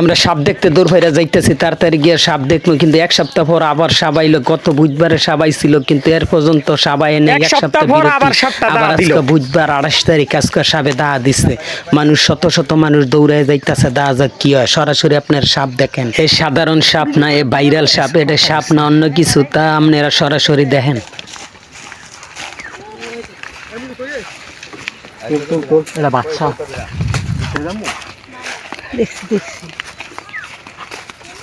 আমরা সাপ দেখতে দূর হইরা যাইতেছি তাড়াতাড়ি গিয়ে সাপ দেখব কিন্তু এক সপ্তাহ পর আবার সাপ আইলো। গত বুধবারে সাপ আইছিল কিন্তু এর পর্যন্ত সাপ আয় নেই। এক সপ্তাহ সপ্তাহ পর আবার আবার আজকে বুধবার আড়াইশ তারিখ আজকে সাপে দাওয়া দিচ্ছে মানুষ শত শত মানুষ দৌড়ায় যাইতেছে দাওয়া যাক কি হয়। সরাসরি আপনার সাপ দেখেন। এই সাধারণ সাপ না এ ভাইরাল সাপ এটা সাপ না অন্য কিছু তা আপনারা সরাসরি দেখেন। এটা বাচ্চা।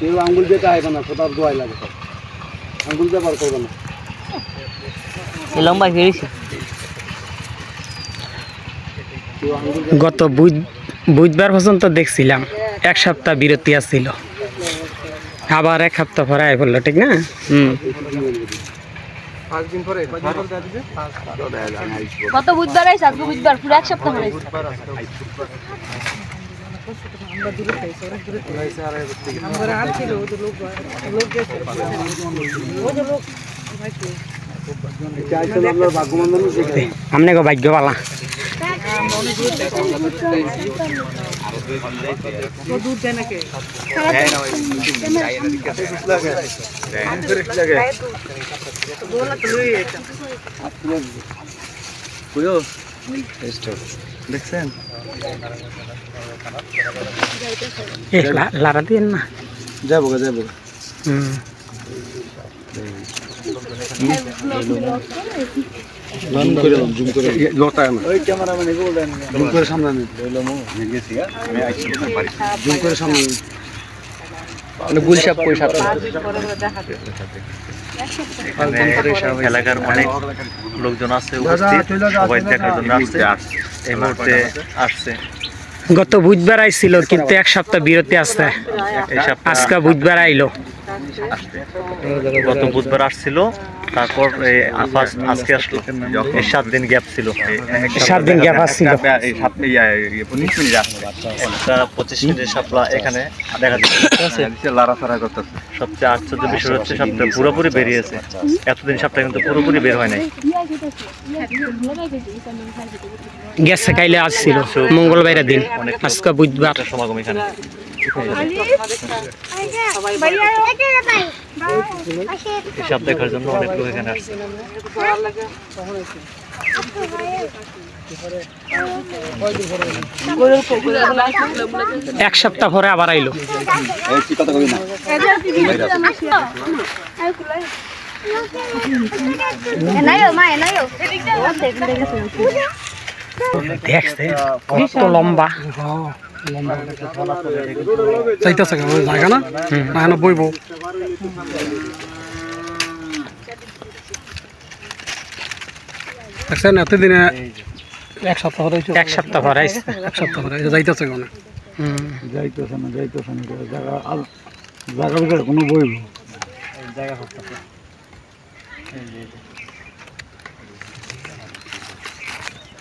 কেউ আঙ্গুল না কোথাও দোয়াই লাগে আঙ্গুল করবে না। লম্বা গত বুধ- বুধবার পর্যন্ত দেখছিলাম এক সপ্তাহ বিরতি আসছিল আবার এক সপ্তাহ পরে আয় পড়ল ঠিক না? হুম। গত বুধবার আইস আজকে বুধবার পুরো এক সপ্তাহ হয়ে আমনে গো ভাগ্য পালা দেখছেন এ লা- লারা দিয়েন না যাব যাব হুম জুম করে জুম করে লতায় না। ওই ক্যামেরাম্যান এগুলো দেন জুম করে সামনে আনেন। জুম করে সামনে আনেন। এলাকার অনেক লোকজন আছে সবাই দেখার। জন্য আসছে। এই মুহূর্তে আসছে। গত বুধবার আইছিল কিন্তু এক সপ্তাহ বিরতি আসছে আজকে বুধবার আইলো। গত বুধবার আসছিল। তারপর ফার্স্ট আজকে আসলো। সাত দিন গ্যাপ ছিল। সাত দিন গ্যাপ আসছিল পঁচিশ মিনিটের সাপলা এখানে দেখা যাচ্ছে। সবচেয়ে আশ্চর্য বিষয় হচ্ছে সাপটা পুরোপুরি বেরিয়েছে। এতদিন সাপটা কিন্তু পুরোপুরি বের হয় নাই। গেছে কাইলে আসছিল। মঙ্গলবারের দিন। আজকে বুধবার। একটা সমাগম এখানে। দেখার জন্য অনেক লোক এখানে আসছে এক সপ্তাহ পরে আবার আইলো। দেখছে কত লম্বা। চাইতেছে কেন? জায়গা না? না এখানে বইব। দেখছেন এতদিনে এক সপ্তাহ এক সপ্তাহ পরে এক সপ্তাহ ধরে যাইতেছে কেন? হুম। যাইতেছে না যাইতেছে না জায়গা আর জায়গা কোনো বইব।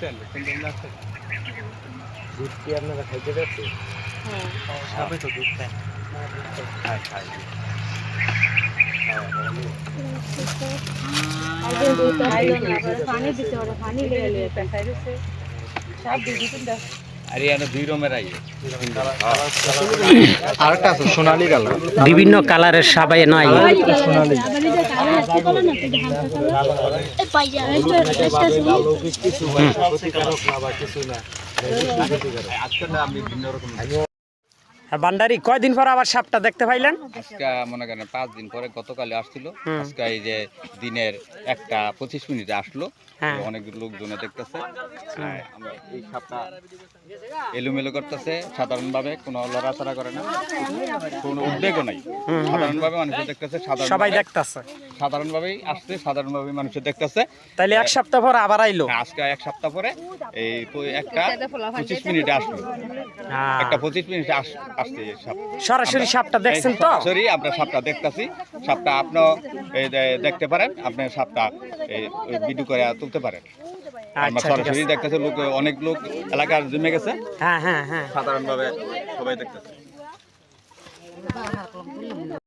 দিক করে যাইতেছ না এটা খাইতেছে কেমনে খাওনে খাওন বিশ্রাইতেছে বুঝছ পানি দিতে পানি লেগে লেগে আর এখানে দুই রকমের আই আরেকটা আছে সোনালি কালার বিভিন্ন কালারের সাবাই নাই সোনালি বান্ডারি কয়দিন পর আবার সাপটা দেখতে পাইলেন? আজকে মনে করেন পাঁচ দিন পরে গতকালে আসছিল। আজকে এই যে দিনের একটা পঁচিশ মিনিটে আসলো। হ্যাঁ। অনেক লোকজনে দেখতেছে। আমরা এই সাপটা এলোমেলো করতেছে। সাধারণভাবে কোনো লড়াচড়া করে না। কোনো উদ্বেগও নাই। সাধারণভাবে মানুষের দেখতেছে সবাই দেখতাছে। সাধারণভাবেই আসছে সাধারণভাবে মানুষের দেখতেছে। তাইলে এক সপ্তাহ পর আবার আইলো? হ্যাঁ, আজকে এক সপ্তাহ পরে এই একটা পঁচিশ মিনিটে আসলো। হ্যাঁ। একটা পঁচিশ মিনিটে আসছে সরাসরি সাপটা দেখছেন তো? সরি আমরা সাপটা দেখতাছি। সাপটা আপনিও এই দেখতে পারেন আপনি সাপটা এই ভিডিও করে তুলতে পারেন। আমরা আচ্ছা সরাসরি দেখতেছি লোক অনেক লোক এলাকার জমে গেছে। হ্যাঁ হ্যাঁ হ্যাঁ। সাধারণভাবে সবাই দেখতেছে।